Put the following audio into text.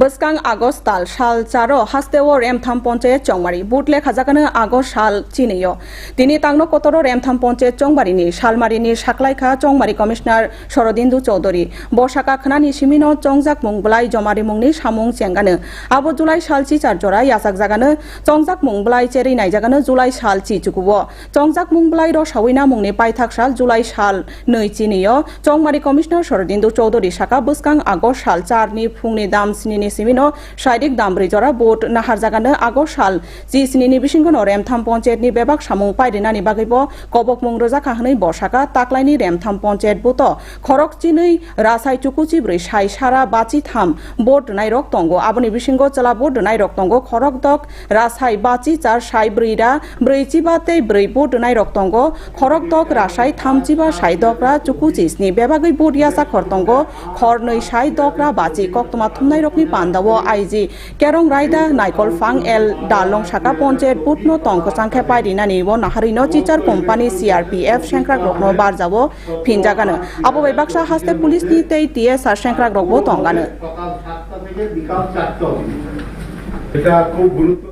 বসকাং August তাল সাল চারো হাস্তেও রেমথাম পঞ্চায়েত চংমারি বুটলে খাজাকানো আগস্ট সাল চিনিয় তিনি তাংনো কতর রেমথাম পঞ্চায়েত চংমারিনি শালমারিনি সাকলাইখা চংমারি কমিশনার শরদিন্দু চৌধুরী। বর্ষাকা খানানি সিমিনো চংজাক মুংবলাই জমারি মুংনি সামুং চেঙ্গানো আবো জুলাই সালচি চারজরা ইয়াসাক জাগানো। চংজাক মুংবলাই চেরি নাইজাগানো জুলাই সাল চি চুকুব। চংজাক মুংবলাই র সাউইনা মুংনি পাইথাক সাল জুলাই সাল नै চিনিয় চংমারি কমিশনার শরদিন্দু চৌধুরী শাখা বসকাং আগস্ট সাল চারনি ফুংনি দাম স্নিনি chini simino shaidik damri jora bot nahar jagana ago shal ji sini ni bisingono remtham panchet ni bebak samung pairina ni bagibo kobok mung roja kahnai bosaka taklai ni remtham panchet buto khorok chinui rasai chuku chibri shai shara bachi tham bot nai rok tongo aboni bisingo chala bot nai rok tongo khorok dok rasai bachi char shai brira brei chibate brei bot nai rok tongo khorok dok rasai tham chiba shai dokra chuku chisni bebagi bot yasa khortongo khornoi shai dokra bachi koktoma thumnai rokni পান্ডাও আইজি। কেরং রায়দা নাইকল ফাং এল, ডালং শাখা পঞ্চায়েত পুটন তংকসাং খেপাই নিব ও Naharin চিচার company CRPF সেংক্রাক রকম বারজাও ফিনজাগানো। আবো বাইবাকসা হাস্তে police নি তেই টিএ সার সেংক্রাক রকম তঙ্গানো। এটা খুব গুরুত্ব